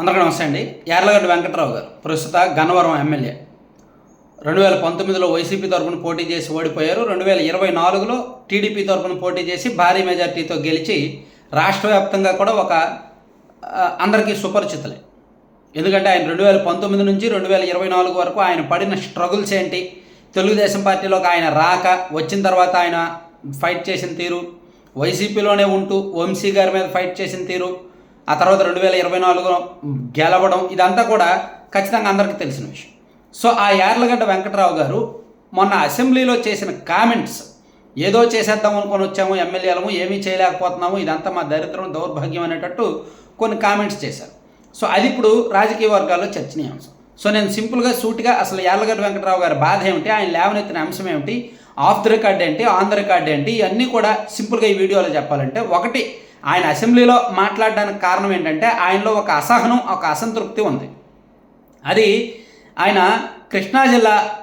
అందరికీ నమస్తే అండి. యార్లగడ్డ వెంకట్రావు గారు ప్రస్తుత గన్నవరం ఎమ్మెల్యే. రెండు వేల పంతొమ్మిదిలో వైసీపీ తరఫున పోటీ చేసి ఓడిపోయారు. రెండు వేల ఇరవై నాలుగులో టీడీపీ తరఫున పోటీ చేసి భారీ మెజార్టీతో గెలిచి రాష్ట్ర వ్యాప్తంగా కూడా ఒక అందరికీ సుపరిచితులే. ఎందుకంటే ఆయన రెండు వేల పంతొమ్మిది నుంచి రెండు వేల ఇరవై నాలుగు వరకు ఆయన పడిన స్ట్రగుల్స్ ఏంటి? తెలుగుదేశం పార్టీలోకి ఆయన రాక వచ్చిన తర్వాత ఆయన ఫైట్ చేసిన తీరు వైసీపీలోనే ఉంటూ వంశీ గారి మీద ఫైట్ చేసిన తీరు ఆ తర్వాత రెండు వేల ఇరవై నాలుగులో గెలవడం ఇదంతా కూడా ఖచ్చితంగా అందరికీ తెలిసిన విషయం. సో ఆ యార్లగడ్డ వెంకటరావు గారు మొన్న అసెంబ్లీలో చేసిన కామెంట్స్ ఏదో చేసేద్దాం అనుకొని వచ్చాము ఎమ్మెల్యేలము ఏమీ చేయలేకపోతున్నాము ఇదంతా మా దరిద్రం దౌర్భాగ్యం అనేటట్టు కొన్ని కామెంట్స్ చేశారు. సో అది ఇప్పుడు రాజకీయ వర్గాల్లో చర్చనీయాంశం. సో నేను సింపుల్గా సూటిగా అసలు యార్లగడ్డ వెంకటరావు గారి బాధ ఏమిటి ఆయన లేవనెత్తిన అంశం ఏమిటి ఆఫ్ ద రికార్డ్ ఏంటి ఆన్ ద రికార్డ్ ఏంటి ఇవన్నీ కూడా సింపుల్గా ఈ వీడియోలో చెప్పాలంటే ఒకటి ఆయన అసెంబ్లీలో మాట్లాడడానికి కారణం ఏంటంటే ఆయనలో ఒక అసహనం ఒక అసంతృప్తి ఉంది. అది ఆయన కృష్ణా జిల్లా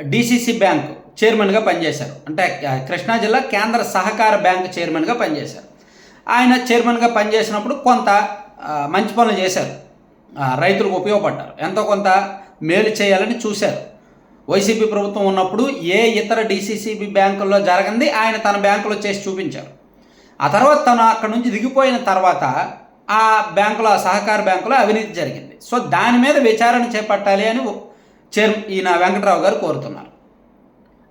డిసిసి బ్యాంక్ చైర్మన్గా పనిచేశారు. అంటే కృష్ణా జిల్లా కేంద్ర సహకార బ్యాంక్ చైర్మన్గా పనిచేశారు. ఆయన చైర్మన్గా పనిచేసినప్పుడు కొంత మంచి పనులు చేశారు. రైతులకు ఉపయోగపడ్డారు. ఎంతో కొంత మేలు చేయాలని చూశారు. వైసీపీ ప్రభుత్వం ఉన్నప్పుడు ఏ ఇతర డీసీసీబీ బ్యాంకుల్లో జరగంది ఆయన తన బ్యాంకులో చేసి చూపించారు. ఆ తర్వాత తను అక్కడ నుంచి దిగిపోయిన తర్వాత ఆ బ్యాంకులో ఆ సహకార బ్యాంకులో అవినీతి జరిగింది. సో దాని మీద విచారణ చేపట్టాలి అని చైర్ ఈయన వెంకటరావు గారు కోరుతున్నారు.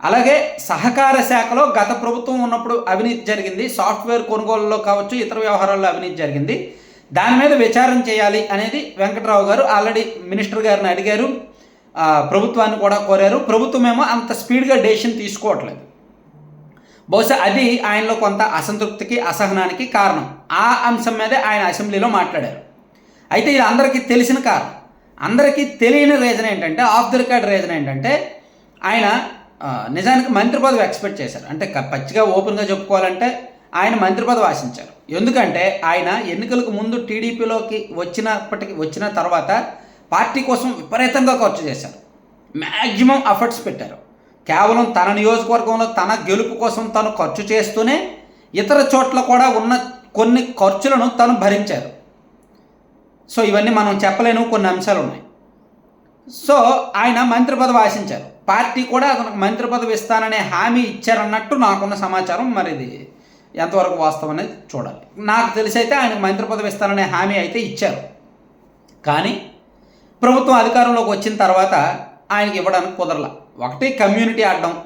అలాగే సహకార శాఖలో గత ప్రభుత్వం ఉన్నప్పుడు అవినీతి జరిగింది. సాఫ్ట్వేర్ కొనుగోలులో కావచ్చు ఇతర వ్యవహారాల్లో అవినీతి జరిగింది. దాని మీద విచారణ చేయాలి అనేది వెంకటరావు గారు ఆల్రెడీ మినిస్టర్ గారిని అడిగారు. ప్రభుత్వాన్ని కూడా కోరారు. ప్రభుత్వం ఏమో అంత స్పీడ్గా డెసిషన్ తీసుకోవట్లేదు. బహుశా అది ఆయనలో కొంత అసంతృప్తికి అసహనానికి కారణం. ఆ అంశం మీదే ఆయన అసెంబ్లీలో మాట్లాడారు. అయితే ఇది అందరికీ తెలిసిన కారణం. అందరికీ తెలియని రీజన్ ఏంటంటే ఆఫ్ ది రికార్డ్ రీజన్ ఏంటంటే ఆయన నిజానికి మంత్రి పదవి ఎక్స్పెక్ట్ చేశారు. అంటే పచ్చిగా ఓపెన్గా చెప్పుకోవాలంటే ఆయన మంత్రి పదవి ఆశించారు. ఎందుకంటే ఆయన ఎన్నికలకు ముందు టీడీపీలోకి వచ్చినప్పటికి వచ్చిన తర్వాత పార్టీ కోసం విపరీతంగా ఖర్చు చేశారు. మ్యాక్సిమం ఎఫర్ట్స్ పెట్టారు. కేవలం తన నియోజకవర్గంలో తన గెలుపు కోసం తను ఖర్చు చేస్తూనే ఇతర చోట్ల కూడా ఉన్న కొన్ని ఖర్చులను తను భరించారు. సో ఇవన్నీ మనం చెప్పలేను కొన్ని అంశాలు ఉన్నాయి. సో ఆయన మంత్రి పదవి ఆశించారు. పార్టీ కూడా అతనికి మంత్రి పదవి ఇస్తాననే హామీ ఇచ్చారన్నట్టు నాకున్న సమాచారం. మరి ఇది ఎంతవరకు వాస్తవం అనేది చూడాలి. నాకు తెలిసి అయితే ఆయనకు మంత్రి పదవి ఇస్తాననే హామీ అయితే ఇచ్చారు. కానీ ప్రభుత్వం అధికారంలోకి వచ్చిన తర్వాత ఆయనకి ఇవ్వడానికి కుదరల. ఒకటి కమ్యూనిటీ ఆడడం.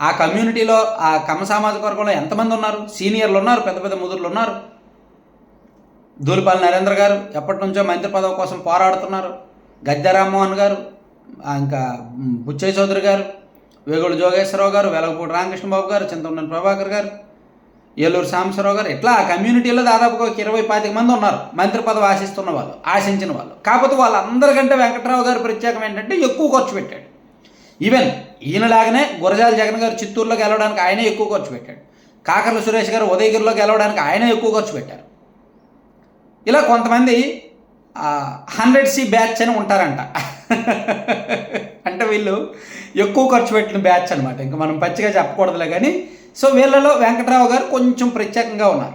ఆ కమ్యూనిటీలో ఆ కమ సామాజిక వర్గంలో ఎంతమంది ఉన్నారు? సీనియర్లు ఉన్నారు పెద్ద పెద్ద ముదురులు ఉన్నారు. దూలిపల్లి నరేంద్ర గారు ఎప్పటి నుంచో మంత్రి పదవి కోసం పోరాడుతున్నారు. గద్దె రామ్మోహన్ గారు ఇంకా బుచ్చయ్య చౌదరి గారు వేగుడు జోగేశ్వరరావు గారు వెలగపూడి రామకృష్ణబాబు గారు చింతమనేని ప్రభాకర్ గారు ఏలూరు సాంబశివరావు గారు ఇట్లా ఆ కమ్యూనిటీలో దాదాపుగా ఒక ఇరవై పాతిక మంది ఉన్నారు. మంత్రి పదవి ఆశిస్తున్న వాళ్ళు ఆశించిన వాళ్ళు. కాకపోతే వాళ్ళందరికంటే వెంకట్రావు గారు ప్రత్యేకం ఏంటంటే ఎక్కువ ఖర్చు పెట్టాడు. ఈవెన్ ఈయనలాగానే గురజాల జగన్ గారు చిత్తూరులో గెలవడానికి ఆయనే ఎక్కువ ఖర్చు పెట్టాడు. కాకర్ల సురేష్ గారు ఉదయగిరిలో గెలవడానికి ఆయనే ఎక్కువ ఖర్చు పెట్టారు. ఇలా కొంతమంది హండ్రెడ్ సి బ్యాచ్ అని ఉంటారంట. అంటే వీళ్ళు ఎక్కువ ఖర్చు పెట్టిన బ్యాచ్ అనమాట ఇంకా మనం పచ్చిగా చెప్పకూడదులే కానీ సో వీళ్ళలో వెంకట్రావు గారు కొంచెం ప్రత్యేకంగా ఉన్నారు.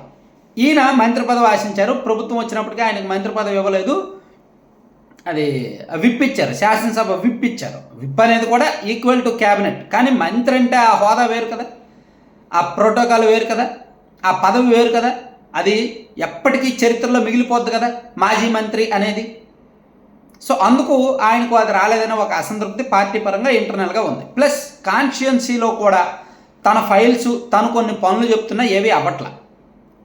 ఈయన మంత్రి పదవి ఆశించారు. ప్రభుత్వం వచ్చినప్పటికీ ఆయనకు మంత్రి పదవి ఇవ్వలేదు. అది విప్ ఇచ్చారు శాసనసభ విప్ ఇచ్చారు విప్ అనేది కూడా ఈక్వల్ టు క్యాబినెట్ కానీ మంత్రి అంటే ఆ హోదా వేరు కదా ఆ ప్రోటోకాల్ వేరు కదా ఆ పదవి వేరు కదా అది ఎప్పటికీ చరిత్రలో మిగిలిపోద్ది కదా మాజీ మంత్రి అనేది. సో అందుకు ఆయనకు అది రాలేదనే ఒక అసంతృప్తి పార్టీ పరంగా ఇంటర్నల్గా ఉంది. ప్లస్ కాన్స్టిట్యున్సీలో కూడా తన ఫైల్స్ తను కొన్ని పనులు చెప్తున్నా ఏవి అవ్వట్ల.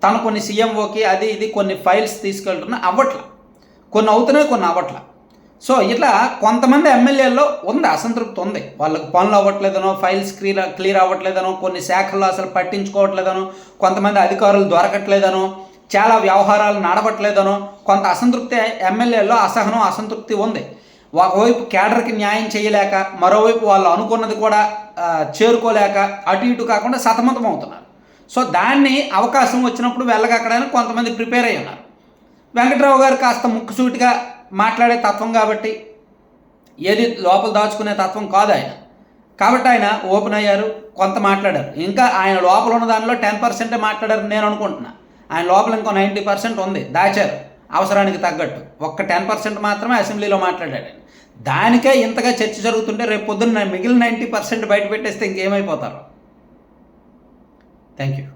తను కొన్ని సీఎంఓకి అది ఇది కొన్ని ఫైల్స్ తీసుకెళ్తున్నా అవ్వట్లా. కొన్ని అవుతున్నాయి కొన్ని అవ్వట్ల సో ఇట్లా కొంతమంది ఎమ్మెల్యేల్లో ఉంది అసంతృప్తి ఉంది. వాళ్ళకి పనులు అవ్వట్లేదనో ఫైల్స్ క్లియర్ క్లియర్ అవ్వట్లేదనో కొన్ని శాఖల్లో అసలు పట్టించుకోవట్లేదనో కొంతమంది అధికారులు దొరకట్లేదనో చాలా వ్యవహారాలు నడవట్లేదనో కొంత అసంతృప్తి ఎమ్మెల్యేల్లో అసహనం అసంతృప్తి ఉంది. ఒకవైపు కేడర్కి న్యాయం చేయలేక మరోవైపు వాళ్ళు అనుకున్నది కూడా చేరుకోలేక అటు ఇటు కాకుండా సతమతం అవుతున్నారు సో దాన్ని అవకాశం వచ్చినప్పుడు వెళ్ళగక్కడానికి కొంతమంది ప్రిపేర్ అయి ఉన్నారు వెంకట్రావు గారు కాస్త ముక్కుసూటిగా మాట్లాడే తత్వం కాబట్టి ఏది లోపల దాచుకునే తత్వం కాదు ఆయన. కాబట్టి ఆయన ఓపెన్ అయ్యారు కొంత మాట్లాడారు. ఇంకా ఆయన లోపల ఉన్న దానిలో టెన్ పర్సెంటే మాట్లాడారు నేను అనుకుంటున్నా. ఆయన లోపల ఇంకో నైంటీ పర్సెంట్ ఉంది దాచారు అవసరానికి తగ్గట్టు. ఒక్క టెన్ పర్సెంట్ మాత్రమే అసెంబ్లీలో మాట్లాడాడు దానికే ఇంతగా చర్చ జరుగుతుంటే రేపు పొద్దున్న మిగిలిన నైంటీ పర్సెంట్ బయట పెట్టేస్తే ఇంకేమైపోతారు? Thank you